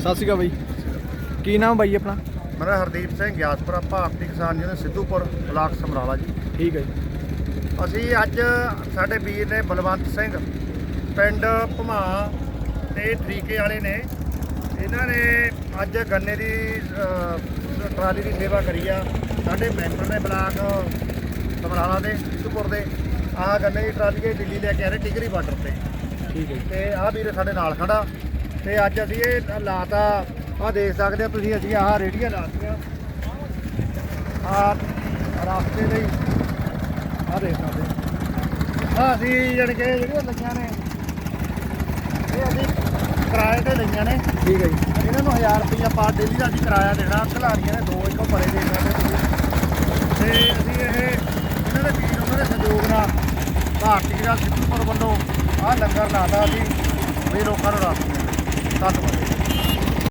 ਸਤਿ ਸ਼੍ਰੀ ਅਕਾਲ ਬਾਈ। ਕੀ ਨਾਮ ਬਾਈ ਆਪਣਾ? ਮੇਰਾ ਹਰਦੀਪ ਸਿੰਘ ਗਿਆਸਪੁਰਾ ਭਾਰਤੀ ਕਿਸਾਨ ਯੂਨੀਅਨ ਸਿੱਧੂਪੁਰ ਬਲਾਕ ਸਮਰਾਲਾ ਜੀ। ਠੀਕ ਹੈ ਜੀ। ਅਸੀਂ ਅੱਜ ਸਾਡੇ ਵੀਰ ਨੇ ਬਲਵੰਤ ਸਿੰਘ ਪਿੰਡ ਭਮਾ ਤੇ ਤਰੀਕੇ ਵਾਲੇ ਨੇ। ਇਹਨਾਂ ਨੇ ਅੱਜ ਗੰਨੇ ਦੀ ਟਰਾਲੀ ਦੀ ਸੇਵਾ ਕਰੀ ਆ। ਸਾਡੇ ਮੈਂਬਰ ਨੇ ਬਲਾਕ ਸਮਰਾਲਾ ਦੇ ਸਿੱਧੂਪੁਰ ਦੇ। ਆਹ ਗੰਨੇ ਦੀ ਟਰਾਲੀ ਦਿੱਲੀ ਲੈ ਕੇ ਆ ਰਹੇ ਟਿਗਰੀ ਬਾਰਡਰ ਤੇ। ਠੀਕ ਹੈ ਤੇ ਆਹ ਵੀਰ ਸਾਡੇ ਨਾਲ ਖੜਾ। ਤੇ ਅੱਜ ਅਸੀਂ ਇਹ ਲਾਤਾ ਆਹ ਦੇਖ ਸਕਦੇ ਹੋ ਤੁਸੀਂ ਅਸੀਂ ਆਹ ਰੇੜੀਆਂ ਲਾਤੀਆਂ। ਆਹ ਰਾਸਤੇ ਦੇ ਆਹ ਦੇਖ ਸਕਦੇ। ਆਹ ਅਸੀਂ ਜਾਣੀ ਕਿ ਜਿਹੜੀਆਂ ਲੱਗੀਆਂ ਨੇ ਇਹ ਅਸੀਂ ਕਿਰਾਏ ਤੇ ਲਈਆਂ ਨੇ। ਠੀਕ ਹੈ ਜੀ। ਇਹਨਾਂ ਨੂੰ 1000 ਰੁਪਇਆ ਪਰ ਡੇਲੀ ਦਾ ਅਸੀਂ ਕਿਰਾਇਆ ਦੇਣਾ। ਖਿਲਾੜੀਆਂ ਨੇ ਦੋ ਇੱਕੋ ਭਰੇ ਦੇ ਸਕਦੇ ਤੇ ਅਸੀਂ ਇਹ ਇਹਨਾਂ ਦੇ ਵੀਰ ਉਹਨਾਂ ਦੇ ਸਹਿਯੋਗ ਨਾਲ ਭਾਰਤੀ ਕਿਸਾਨ ਸਿੱਧੂਪੁਰ ਵੱਲੋਂ ਆਹ ਲੰਗਰ ਲਾਤਾ ਅਸੀਂ ਵੀ ਲੋਕਾਂ ਨੂੰ ਰਾਸ ਧੰਨਵਾਦ।